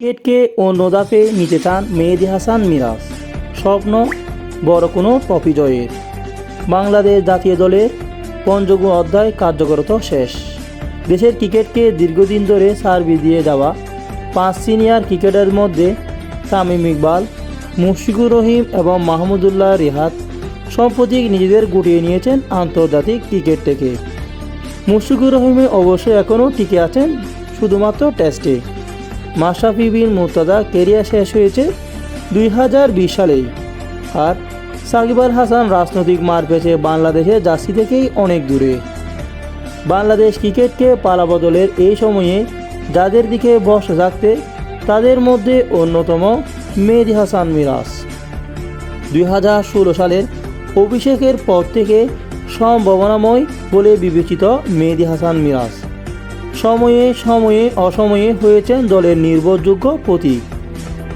ক্রিকেটকে অন্য ধাপে নিতে চান মেহেদি হাসান মিরাজ। স্বপ্ন, বড় কোনো ট্রফি জয়ের। বাংলাদেশ জাতীয় দলের পঞ্চম অধ্যায় কার্যকরত শেষ। দেশের ক্রিকেটকে দীর্ঘদিন ধরে সার্ভিস দিয়ে যাওয়া পাঁচ সিনিয়র ক্রিকেটারের মধ্যে তামিম ইকবাল, মুশফিকুর রহিম এবং মাহমুদুল্লাহ রিহাত সম্প্রতি নিজেদের গুটিয়ে নিয়েছেন আন্তর্জাতিক ক্রিকেট থেকে। মুশফিকুর রহিমে অবশ্য এখনও টিকে আছেন শুধুমাত্র টেস্টে। মাশরাফি বিন মুর্তদা কেরিয়ার শেষ হয়েছে দুই হাজার বিশ সালেই। আর সাকিব আল হাসান রাজনৈতিক মার পেয়েছে বাংলাদেশের জার্সি থেকেই অনেক দূরে। বাংলাদেশ ক্রিকেটকে পালাবদলের এই সময়ে যাদের দিকে বসে থাকতে তাদের মধ্যে অন্যতম মেহেদি হাসান মিরাজ। দুই হাজার ষোলো সালের অভিষেকের পর থেকে সম্ভাবনাময় বলে বিবেচিত মেহেদি হাসান মিরাজ। সময়ে সময়ে অসময়ে হয়েছেন দলের নির্ভরযোগ্য প্রতীক।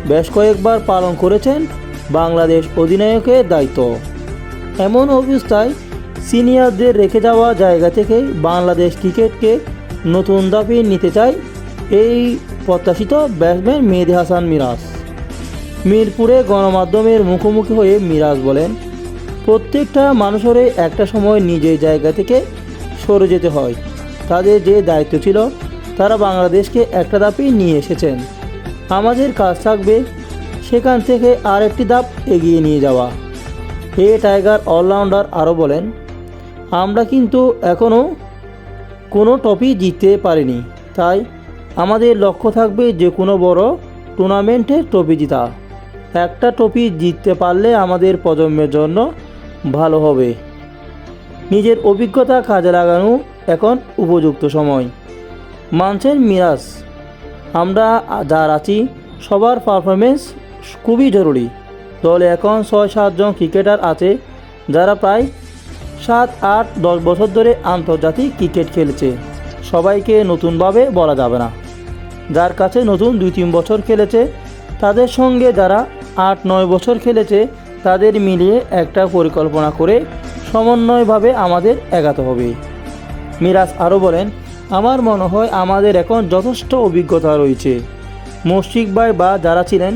বেশ কয়েকবার পালন করেছেন বাংলাদেশ অধিনায়কের দায়িত্ব। এমন অবস্থায় সিনিয়রদের রেখে যাওয়া জায়গা থেকে বাংলাদেশ ক্রিকেটকে নতুন দাপে নিতে চায় এই প্রত্যাশিত ব্যাটসম্যান মেহেদি হাসান মিরাজ। মিরপুরে গণমাধ্যমের মুখোমুখি হয়ে মিরাজ বলেন, প্রত্যেকটা মানুষের একটা সময় নিজের জায়গা থেকে সরে যেতে হয়। তাদের যে দায়িত্ব ছিল, তারা বাংলাদেশকে একটা ধাপে নিয়ে এসেছেন। আমাদের কাজ থাকবে সেখান থেকে আর একটি ধাপ এগিয়ে নিয়ে যাওয়া। এ টাইগার অলরাউন্ডার আরও বলেন, আমরা কিন্তু এখনও কোনো টপি জিততে পারিনি, তাই আমাদের লক্ষ্য থাকবে যে কোনো বড় টুর্নামেন্টে ট্রফি জিতা। একটা ট্রফি জিততে পারলে আমাদের প্রজন্মের জন্য ভালো হবে। নিজের অভিজ্ঞতা কাজে লাগানো এখন উপযুক্ত সময়। মানছেন মিরাজ। আমরা যার আছি সবার পারফরমেন্স খুবই জরুরি। দলে এখন ছয় সাতজন ক্রিকেটার আছে, যারা প্রায় সাত আট দশ বছর ধরে আন্তর্জাতিক ক্রিকেট খেলেছে। সবাইকে নতুনভাবে বলা যাবে না। যার কাছে নতুন দুই তিন বছর খেলেছে, তাদের সঙ্গে যারা আট নয় বছর খেলেছে, তাদের মিলিয়ে একটা পরিকল্পনা করে সমন্বয়ভাবে আমাদের এগাতে হবে। মিরাজ আরও বলেন, আমার মনে হয় আমাদের এখন যথেষ্ট অভিজ্ঞতা রয়েছে। মুশফিক ভাই বা যারা ছিলেন,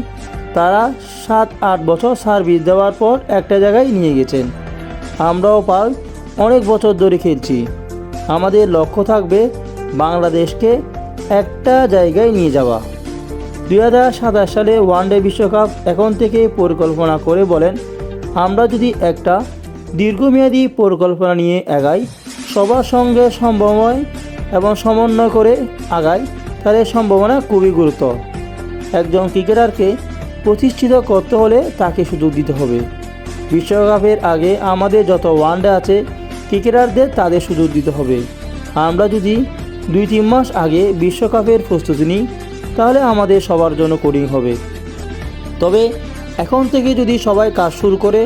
তারা সাত, আট বছর সার্ভিস দেওয়ার পর একটা জায়গায় নিয়ে গেছেন। আমরাও পাল অনেক বছর ধরে খেলছি। আমাদের লক্ষ্য থাকবে বাংলাদেশকে একটা জায়গায় নিয়ে যাওয়া। দুই হাজার সাতাশ সালে ওয়ানডে বিশ্বকাপ এখন থেকে পরিকল্পনা করে বলেন, আমরা যদি একটা দীর্ঘমেয়াদী পরিকল্পনা নিয়ে এগাই সবার সঙ্গে সম্ভাবনায় এবং সমন্বয় করে আগাই, তাহলে সম্ভাবনা খুবই গুরুত্ব একজন ক্রিকেটারকে প্রতিষ্ঠিত করতে হলে তাকে সুযোগ দিতে হবে। বিশ্বকাপের আগে আমাদের যত ওয়ানডে আছে, ক্রিকেটারদের তাদের সুযোগ দিতে হবে। আমরা যদি দুই তিন মাস আগে বিশ্বকাপের প্রস্তুতি নিই, তাহলে আমাদের সবার জন্য কোডিং হবে। তবে এখন থেকে যদি সবাই কাজ শুরু করে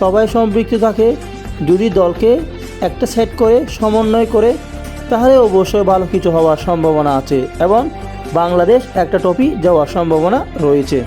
সবাই সম্পৃক্ত থাকে যদি দলকে একটা সেট করে, সমন্বয় করে, তাহলে অবশ্যই ভালো কিছু হওয়ার সম্ভাবনা আছে এবং বাংলাদেশ একটা টপি যাওয়ার সম্ভাবনা রয়েছে।